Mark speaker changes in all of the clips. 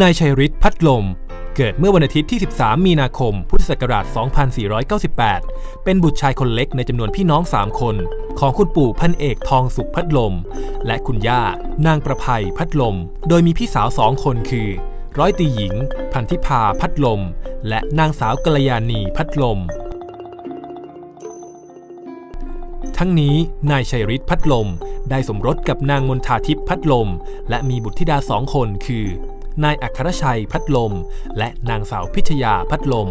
Speaker 1: นายชัยฤทธิ์พัดลม เกิดเมื่อวันอาทิตย์ที่ 13 มีนาคม พุทธศักราช 2498 เป็นบุตรชายคนเล็กในจำนวนพี่น้อง 3 คน ของคุณปู่พันเอกทองสุขพัดลม และคุณย่านางประภัยพัดลม โดยมีพี่สาวสองคนคือ ร้อยตีหญิง พันธิพาพัดลม และนางสาวกัลยาณีพัดลม ทั้งนี้นายชัยฤทธิ์พัดลม ได้สมรสกับนางมนทาทิพย์พัดลม และมีบุตรธิดาสองคนคือ นายอัครชัยพัดลม และนางสาวพิชยาพัดลม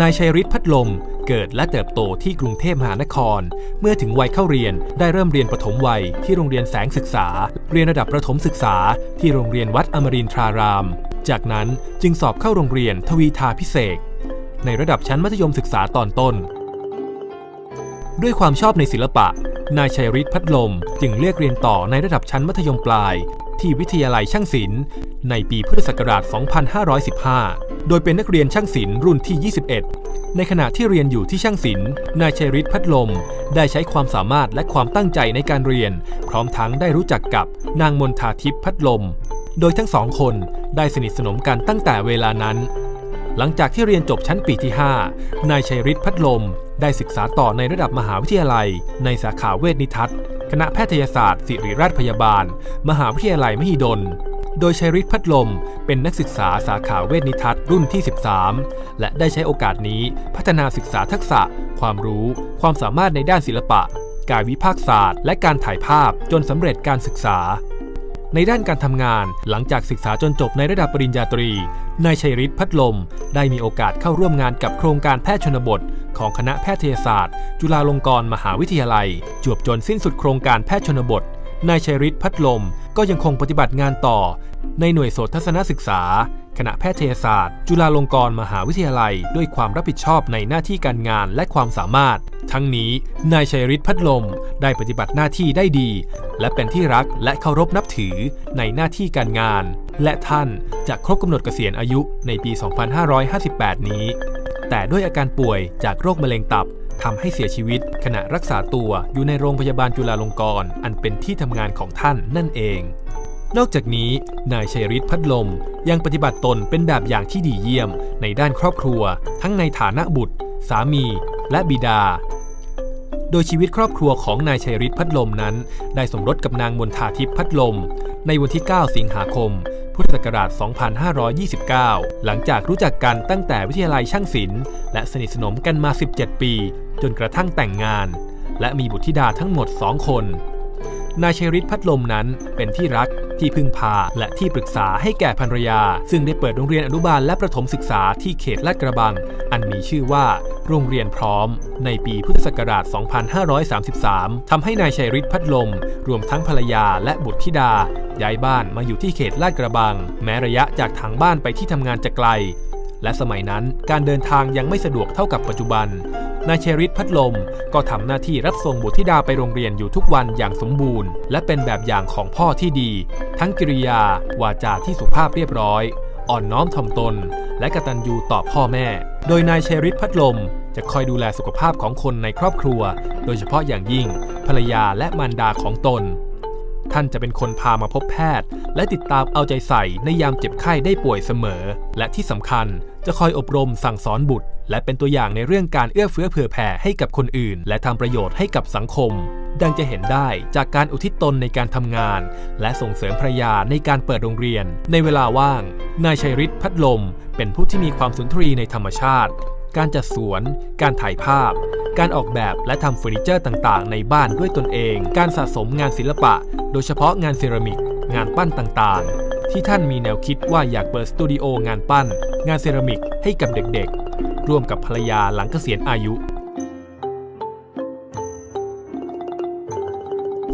Speaker 1: นายชัยฤทธิ์พัดลมเกิดและเติบโตที่กรุงเทพมหานคร เมื่อถึงวัยเข้าเรียนได้เริ่มเรียนประถมวัยที่โรงเรียนแสงศึกษา เรียนระดับประถมศึกษา ที่โรงเรียนวัดอมรินทราราม จากนั้นจึงสอบเข้าโรงเรียนทวีทาพิเศษในระดับชั้นมัธยมศึกษาตอนต้น ด้วยความชอบในศิลปะ นายชัยฤทธิ์พัดลมจึงเลือกเรียนต่อในระดับชั้นมัธยมปลาย ที่วิทยาลัยช่างศิลป์ในปีพุทธศักราช 2515 โดยเป็นนักเรียนช่างศิลป์รุ่นที่ 21 ในขณะที่เรียนอยู่ที่ช่างศิลป์ นายชัยฤทธิ์พัดลม ได้ใช้ความสามารถและความตั้งใจในการเรียน พร้อมทั้งได้รู้จักกับนางมนทาทิพย์พัดลม โดยทั้งสองคนได้สนิทสนมกันตั้งแต่เวลานั้น หลังจากที่เรียนจบชั้นปีที่ 5 นายชัยฤทธิ์พัดลม ได้ศึกษาต่อในระดับมหาวิทยาลัย ในสาขาเวชนิทัศน์ คณะแพทยศาสตร์ศิริราชพยาบาล มหาวิทยาลัยมหิดล โดยชัยฤทธิ์พัดลม เป็นนักศึกษาสาขาเวชนิทัศน์รุ่นที่ 13 และได้ใช้โอกาสนี้พัฒนาศึกษาทักษะ ความรู้ ความสามารถในด้านศิลปะ การวิพากษ์ศาสตร์ และการถ่ายภาพจนสำเร็จการศึกษา ในด้านการทำงานหลังจากศึกษาจนจบในระดับปริญญาตรี นายชัยฤทธิ์พัดลม ได้มีโอกาสเข้าร่วมงานกับโครงการแพทย์ชนบท ของคณะแพทยศาสตร์ จุฬาลงกรณ์มหาวิทยาลัย จวบจนสิ้นสุดโครงการแพทย์ชนบท นายชัยฤทธิ์พัดลม ก็ยังคงปฏิบัติงานต่อ ในหน่วยโสตทัศนศึกษา คณะแพทยศาสตร์ จุฬาลงกรณ์มหาวิทยาลัย ด้วยความรับผิดชอบในหน้าที่การงานและความสามารถ ทั้งนี้นายชัยฤทธิ์พัดลมได้ปฏิบัติหน้าที่ได้ดี และเป็นที่รักและเคารพนับถือในหน้าที่การงาน และท่านจะครบกำหนดเกษียณอายุในปี 2558 นี้ แต่ด้วยอาการป่วยจากโรคมะเร็งตับ ทำให้เสียชีวิต ขณะรักษาตัวอยู่ในโรงพยาบาลจุฬาลงกรณ์อันเป็นที่ทำงานของท่านนั่นเอง นอกจากนี้ นายชัยฤทธิ์พัดลม ยังปฏิบัติตนเป็นแบบอย่างที่ดีเยี่ยม ในด้านครอบครัว ทั้งในฐานะบุตร สามี และบิดา โดยชีวิตครอบครัวของนายชัยฤทธิ์พัดลมนั้น ได้สมรสกับนางมนทาทิพย์พัดลม ในวันที่ 9 สิงหาคม พุทธศักราช 2529 หลังจากรู้จักกันตั้งแต่วิทยาลัยช่างศิลป์และสนิทสนมกันมา 17 ปี จนกระทั่งแต่งงาน และมีบุตรธิดาทั้งหมด 2 คน นายชัยฤทธิ์พัดลมนั้นเป็นที่รักที่พึ่งพาและที่ปรึกษาให้แก่ภรรยา ซึ่งได้เปิดโรงเรียนอนุบาลและประถมศึกษาที่เขตลาดกระบัง อันมีชื่อว่า โรงเรียนพร้อม ในปีพุทธศักราช 2533ทำให้นายชัยฤทธิ์พัดลม รวมทั้งภรรยาและบุตรธิดา ย้ายบ้านมาอยู่ที่เขตลาดกระบัง แม้ระยะจากทางบ้านไปที่ทำงานจะไกลและสมัยนั้นการเดินทางยังไม่สะดวกเท่ากับปัจจุบัน นายเชริตพัดลม ก็ทำหน้าที่รับส่งบุตรธิดาไปโรงเรียนอยู่ทุกวันอย่างสมบูรณ์ และเป็นแบบอย่างของพ่อที่ดี ทั้งกิริยา วาจาที่สุภาพเรียบร้อย อ่อนน้อมถ่อมตน และกตัญญูต่อพ่อแม่ โดยนายเชริตพัดลม จะคอยดูแลสุขภาพของคนในครอบครัว โดยเฉพาะอย่างยิ่ง ภรรยาและมารดาของตน ท่านจะเป็นคนพามาพบแพทย์ และติดตามเอาใจใส่ในยามเจ็บไข้ได้ป่วยเสมอ และที่สำคัญจะคอยอบรมสั่งสอนบุตร และเป็นตัวอย่างในเรื่องการเอื้อเฟื้อเผื่อแผ่ให้กับคนอื่น และทำประโยชน์ให้กับสังคม ดังจะเห็นได้จากการอุทิศตนในการทำงาน และส่งเสริมภรรยาในการเปิดโรงเรียน ในเวลาว่าง นายชัยฤทธิ์พัดลม เป็นผู้ที่มีความสุนทรีในธรรมชาติ การจัดสวน การถ่ายภาพ การออกแบบและทำเฟอร์นิเจอร์ต่างๆ ในบ้านด้วยตนเอง การสะสมงานศิลปะ โดยเฉพาะงานเซรามิก งานปั้นต่างๆ ที่ท่านมีแนวคิดว่าอยากเปิดสตูดิโองานปั้น งานเซรามิกให้กับเด็กๆ ร่วมกับภรรยาหลังเกษียณอายุ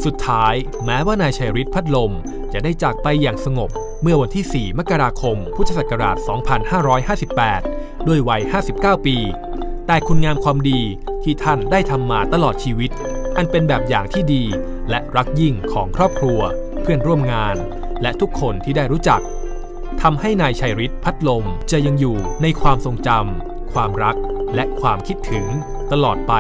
Speaker 1: สุดท้ายแม้ว่านายชัยฤทธิ์พัดลม จะได้จากไปอย่างสงบเมื่อวันที่ 4 มกราคม พุทธศักราช 2558 ด้วยวัย 59 ปี แต่คุณงามความดีที่ท่านได้ทำมาตลอดชีวิต อันเป็นแบบอย่างที่ดีและรักยิ่งของครอบครัว เพื่อนร่วมงาน และทุกคนที่ได้รู้จักทำให้นายชัยฤทธิ์พัดลมจะยังอยู่ในความทรงจำความรักและความคิดถึงตลอดไป